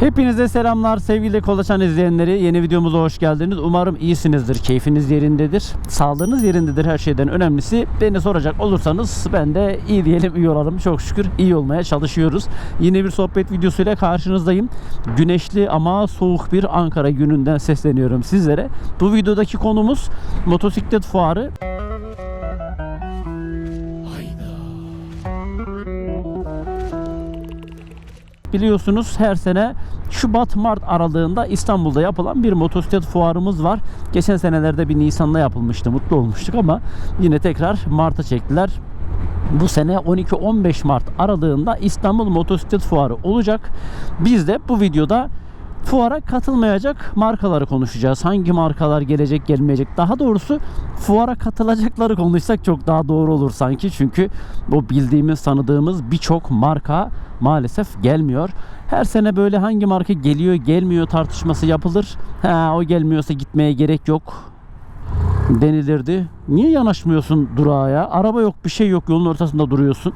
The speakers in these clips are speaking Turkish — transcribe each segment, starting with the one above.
Hepinize selamlar sevgili Kolaçan izleyenleri. Yeni videomuza hoş geldiniz. Umarım iyisinizdir, keyfiniz yerindedir, sağlığınız yerindedir her şeyden önemlisi. Beni soracak olursanız ben de iyi diyelim, iyi olalım. Çok şükür iyi olmaya çalışıyoruz. Yine bir sohbet videosuyla karşınızdayım. Güneşli ama soğuk bir Ankara gününden sesleniyorum sizlere. Bu videodaki konumuz motosiklet fuarı. Biliyorsunuz her sene Şubat-Mart aralığında İstanbul'da yapılan bir motosiklet fuarımız var. Geçen senelerde bir Nisan'da yapılmıştı. Mutlu olmuştuk ama yine tekrar Mart'a çektiler. Bu sene 12-15 Mart aralığında İstanbul Motosiklet Fuarı olacak. Biz de bu videoda fuara katılmayacak markaları konuşacağız. Hangi markalar gelecek gelmeyecek. Daha doğrusu fuara katılacakları konuşsak çok daha doğru olur sanki. Çünkü bu bildiğimiz tanıdığımız birçok marka maalesef gelmiyor. Her sene böyle hangi marka geliyor gelmiyor tartışması yapılır. Ha o gelmiyorsa gitmeye gerek yok denilirdi. Niye yanaşmıyorsun durağa ya? Araba yok bir şey yok yolun ortasında duruyorsun.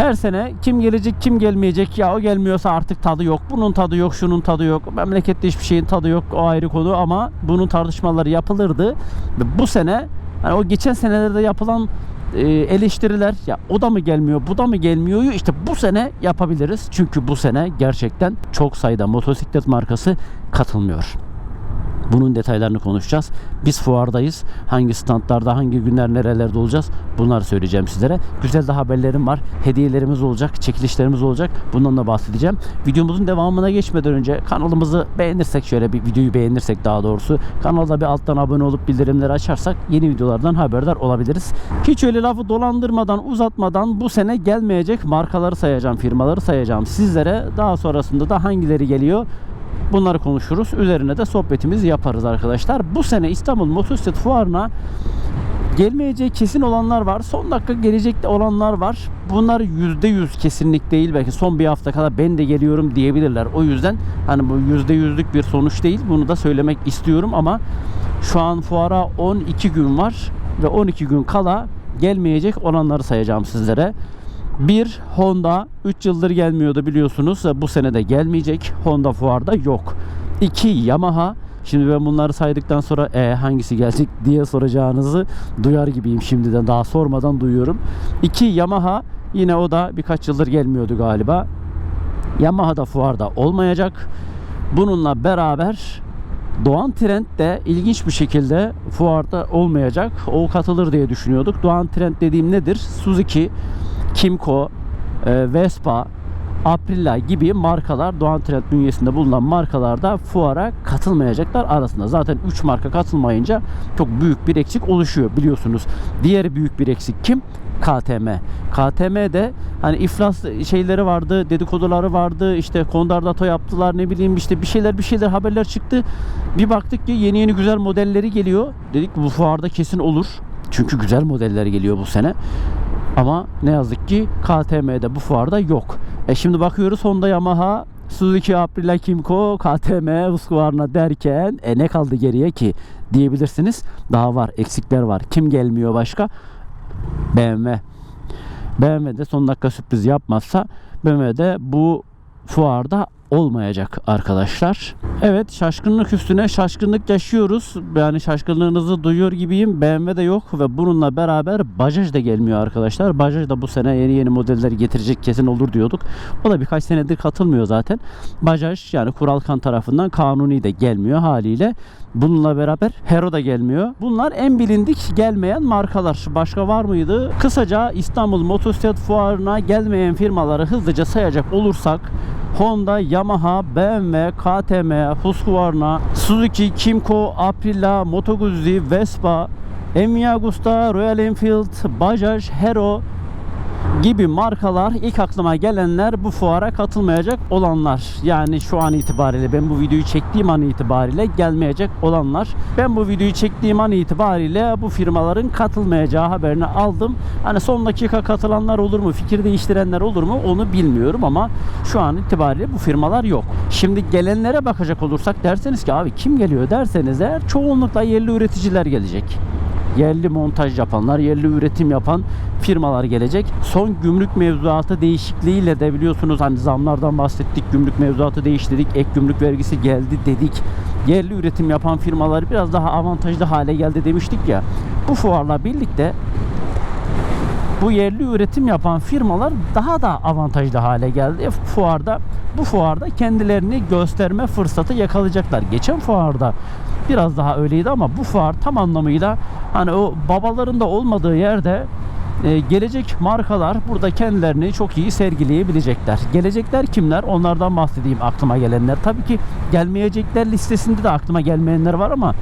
Her sene kim gelecek kim gelmeyecek ya o gelmiyorsa artık tadı yok. Bunun tadı yok şunun tadı yok. Memlekette hiçbir şeyin tadı yok o ayrı konu ama bunun tartışmaları yapılırdı. Bu sene hani o geçen senelerde yapılan e, eleştiriler ya o da mı gelmiyor bu da mı gelmiyor işte bu sene yapabiliriz. Çünkü bu sene gerçekten çok sayıda motosiklet markası katılmıyor. Bunun detaylarını konuşacağız. Biz fuardayız. Hangi standlarda, hangi günler nerelerde olacağız? Bunları söyleyeceğim sizlere. Güzel de haberlerim var. Hediyelerimiz olacak, çekilişlerimiz olacak. Bundan da bahsedeceğim. Videomuzun devamına geçmeden önce kanalımızı beğenirsek şöyle bir videoyu beğenirsek daha doğrusu kanalda bir alttan abone olup bildirimleri açarsak yeni videolardan haberdar olabiliriz. Hiç öyle lafı dolandırmadan, uzatmadan bu sene gelmeyecek markaları sayacağım, firmaları sayacağım sizlere. Daha sonrasında da hangileri geliyor Bunları konuşuruz. Üzerine de sohbetimizi yaparız arkadaşlar. Bu sene İstanbul Motosiklet Fuarı'na gelmeyeceği kesin olanlar var. Son dakika gelecek de olanlar var. Bunlar %100 kesinlik değil. Belki son bir hafta kadar ben de geliyorum diyebilirler. O yüzden hani bu %100'lük bir sonuç değil. Bunu da söylemek istiyorum ama şu an fuara 12 gün var ve 12 gün kala gelmeyecek olanları sayacağım sizlere. Bir Honda 3 yıldır gelmiyordu biliyorsunuz. Bu sene de gelmeyecek. Honda fuarda yok. 2 Yamaha Şimdi ben bunları saydıktan sonra e, hangisi gelecek diye soracağınızı duyar gibiyim şimdiden. Daha sormadan duyuyorum. 2 Yamaha yine o da birkaç yıldır gelmiyordu galiba. Yamaha da fuarda olmayacak. Bununla beraber Doğan Trend de ilginç bir şekilde fuarda olmayacak. O katılır diye düşünüyorduk. Doğan Trend dediğim nedir? Suzuki, Kimco, e, Vespa, Aprilia gibi markalar Doğan Trend bünyesinde bulunan markalarda fuara katılmayacaklar arasında. Zaten 3 marka katılmayınca çok büyük bir eksik oluşuyor biliyorsunuz. Diğer büyük bir eksik kim? KTM. KTM'de hani iflas şeyleri vardı, dedikoduları vardı. işte Kondardato yaptılar ne bileyim işte bir şeyler bir şeyler haberler çıktı. Bir baktık ki yeni yeni güzel modelleri geliyor. Dedik bu fuarda kesin olur. Çünkü güzel modeller geliyor bu sene. Ama ne yazık ki KTM'de bu fuarda yok. E şimdi bakıyoruz Honda Yamaha Suzuki Aprilia Kimco KTM Husqvarna derken e ne kaldı geriye ki diyebilirsiniz. Daha var eksikler var. Kim gelmiyor başka? BMW. BMW de son dakika sürpriz yapmazsa BMW de bu fuarda olmayacak arkadaşlar. Evet şaşkınlık üstüne şaşkınlık yaşıyoruz. Yani şaşkınlığınızı duyuyor gibiyim. BMW de yok ve bununla beraber Bajaj da gelmiyor arkadaşlar. Bajaj da bu sene yeni yeni modeller getirecek kesin olur diyorduk. O da birkaç senedir katılmıyor zaten. Bajaj yani Kuralkan tarafından kanuni de gelmiyor haliyle. Bununla beraber Hero da gelmiyor. Bunlar en bilindik gelmeyen markalar. Başka var mıydı? Kısaca İstanbul Motosiklet Fuarı'na gelmeyen firmaları hızlıca sayacak olursak Honda, Yamaha, BMW, KTM, Husqvarna, Suzuki, Kimco, Aprilia, Moto Guzzi, Vespa, Emiya Agusta, Royal Enfield, Bajaj, Hero gibi markalar ilk aklıma gelenler bu fuara katılmayacak olanlar. Yani şu an itibariyle ben bu videoyu çektiğim an itibariyle gelmeyecek olanlar. Ben bu videoyu çektiğim an itibariyle bu firmaların katılmayacağı haberini aldım. Hani son dakika katılanlar olur mu, fikir değiştirenler olur mu onu bilmiyorum ama şu an itibariyle bu firmalar yok. Şimdi gelenlere bakacak olursak derseniz ki abi kim geliyor derseniz eğer çoğunlukla yerli üreticiler gelecek. Yerli montaj yapanlar, yerli üretim yapan firmalar gelecek. Son gümrük mevzuatı değişikliğiyle de biliyorsunuz hani zamlardan bahsettik. Gümrük mevzuatı değiştirdik. Ek gümrük vergisi geldi dedik. Yerli üretim yapan firmalar biraz daha avantajlı hale geldi demiştik ya. Bu fuarla birlikte bu yerli üretim yapan firmalar daha da avantajlı hale geldi. Fuarda bu fuarda kendilerini gösterme fırsatı yakalayacaklar. Geçen fuarda biraz daha öyleydi ama bu fuar tam anlamıyla hani o babaların da olmadığı yerde e, gelecek markalar burada kendilerini çok iyi sergileyebilecekler. Gelecekler kimler? Onlardan bahsedeyim aklıma gelenler. Tabii ki gelmeyecekler listesinde de aklıma gelmeyenler var ama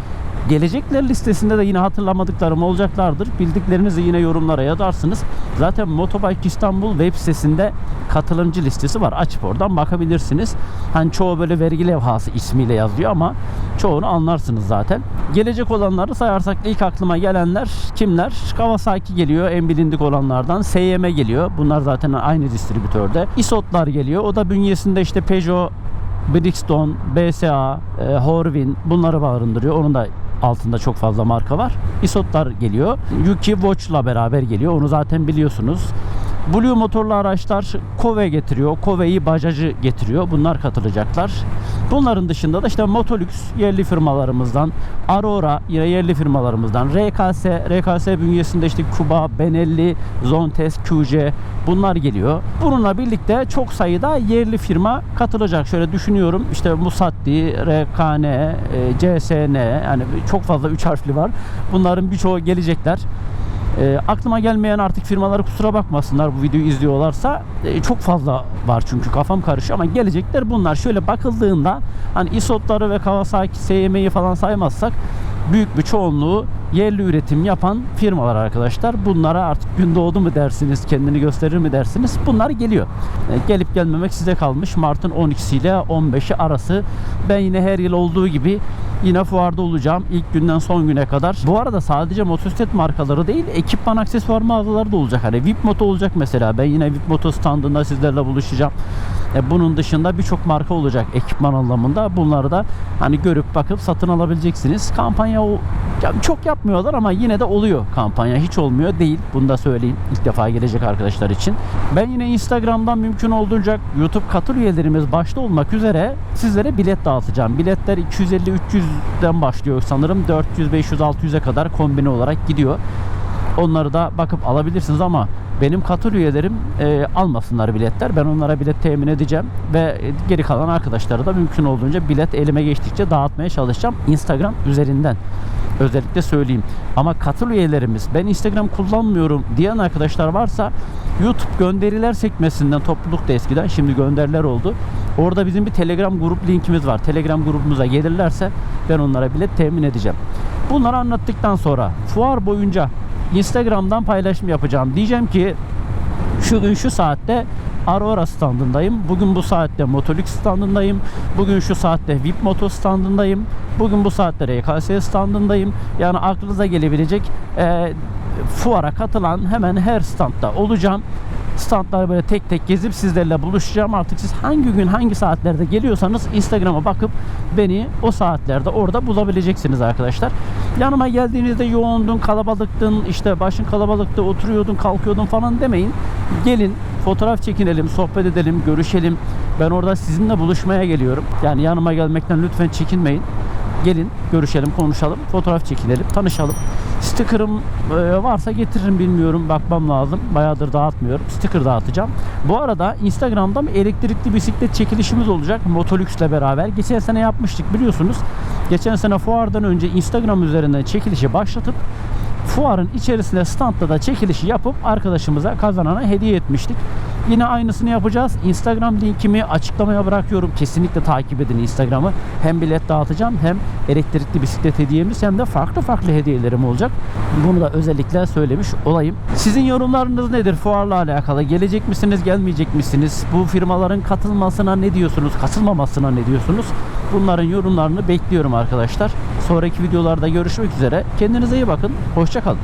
gelecekler listesinde de yine hatırlamadıklarım olacaklardır. Bildiklerinizi yine yorumlara yazarsınız. Zaten Motobike İstanbul web sitesinde katılımcı listesi var. Açıp oradan bakabilirsiniz. Hani çoğu böyle vergi levhası ismiyle yazıyor ama çoğunu anlarsınız zaten. Gelecek olanları sayarsak ilk aklıma gelenler kimler? Kawasaki geliyor en bilindik olanlardan. SYM geliyor. Bunlar zaten aynı distribütörde. Isotlar geliyor. O da bünyesinde işte Peugeot Bridgestone, BSA, e, Horvin bunları barındırıyor. Onun da altında çok fazla marka var. Isotlar geliyor. Yuki Watch'la beraber geliyor. Onu zaten biliyorsunuz. Blue motorlu araçlar Kove getiriyor. Kove'yi Bajaj'ı getiriyor. Bunlar katılacaklar. Bunların dışında da işte Motolux yerli firmalarımızdan, Aurora yine yerli firmalarımızdan, RKS, RKS bünyesinde işte Kuba, Benelli, Zontes, QC bunlar geliyor. Bununla birlikte çok sayıda yerli firma katılacak. Şöyle düşünüyorum işte Musatti, RKN, e, CSN yani çok fazla 3 harfli var. Bunların birçoğu gelecekler. E, aklıma gelmeyen artık firmaları kusura bakmasınlar bu videoyu izliyorlarsa. E, çok fazla var çünkü kafam karışıyor ama gelecekler bunlar. Şöyle bakıldığında hani Isotları ve Kawasaki SYM'yi falan saymazsak büyük bir çoğunluğu yerli üretim yapan firmalar arkadaşlar. Bunlara artık gün doğdu mu dersiniz, kendini gösterir mi dersiniz? Bunlar geliyor. E, gelip gelmemek size kalmış. Mart'ın 12'si ile 15'i arası. Ben yine her yıl olduğu gibi yine fuarda olacağım. İlk günden son güne kadar. Bu arada sadece motosiklet markaları değil, ekipman aksesuar mağazaları da olacak. Hani VIP Moto olacak mesela. Ben yine VIP Moto standında sizlerle buluşacağım. E, bunun dışında birçok marka olacak ekipman anlamında. Bunları da hani görüp bakıp satın alabileceksiniz. Kampanya o çok yapmıyorlar ama yine de oluyor kampanya. Hiç olmuyor değil. Bunu da söyleyeyim. İlk defa gelecek arkadaşlar için. Ben yine Instagram'dan mümkün olduğunca YouTube katıl üyelerimiz başta olmak üzere sizlere bilet dağıtacağım. Biletler 250-300'den başlıyor sanırım. 400, 500, 600'e kadar kombine olarak gidiyor. Onları da bakıp alabilirsiniz ama benim katıl üyelerim e, almasınlar biletler. Ben onlara bilet temin edeceğim ve geri kalan arkadaşlara da mümkün olduğunca bilet elime geçtikçe dağıtmaya çalışacağım Instagram üzerinden. Özellikle söyleyeyim. Ama katıl üyelerimiz ben Instagram kullanmıyorum diyen arkadaşlar varsa YouTube gönderiler sekmesinden toplulukta eskiden şimdi gönderiler oldu. Orada bizim bir Telegram grup linkimiz var. Telegram grubumuza gelirlerse ben onlara bilet temin edeceğim. Bunları anlattıktan sonra fuar boyunca Instagram'dan paylaşım yapacağım. Diyeceğim ki şu gün şu saatte Aurora standındayım. Bugün bu saatte Motolux standındayım. Bugün şu saatte VIP Moto standındayım. Bugün bu saatte RKS standındayım. Yani aklınıza gelebilecek e, fuara katılan hemen her standta olacağım. Standları böyle tek tek gezip sizlerle buluşacağım. Artık siz hangi gün hangi saatlerde geliyorsanız Instagram'a bakıp beni o saatlerde orada bulabileceksiniz arkadaşlar. Yanıma geldiğinizde yoğundun, kalabalıktın, işte başın kalabalıktı, oturuyordun, kalkıyordun falan demeyin. Gelin fotoğraf çekinelim, sohbet edelim, görüşelim. Ben orada sizinle buluşmaya geliyorum. Yani yanıma gelmekten lütfen çekinmeyin. Gelin görüşelim, konuşalım, fotoğraf çekinelim, tanışalım. Sticker'ım e, varsa getiririm bilmiyorum. Bakmam lazım. Bayağıdır dağıtmıyorum. Sticker dağıtacağım. Bu arada Instagram'da elektrikli bisiklet çekilişimiz olacak. Motolux ile beraber. Geçen sene yapmıştık biliyorsunuz. Geçen sene fuardan önce Instagram üzerinden çekilişi başlatıp fuarın içerisinde standta da çekilişi yapıp arkadaşımıza kazanana hediye etmiştik. Yine aynısını yapacağız. Instagram linkimi açıklamaya bırakıyorum. Kesinlikle takip edin Instagram'ı. Hem bilet dağıtacağım hem elektrikli bisiklet hediyemiz hem de farklı farklı hediyelerim olacak. Bunu da özellikle söylemiş olayım. Sizin yorumlarınız nedir fuarla alakalı? Gelecek misiniz, gelmeyecek misiniz? Bu firmaların katılmasına ne diyorsunuz? Katılmamasına ne diyorsunuz? Bunların yorumlarını bekliyorum arkadaşlar. Sonraki videolarda görüşmek üzere. Kendinize iyi bakın. Hoşçakalın.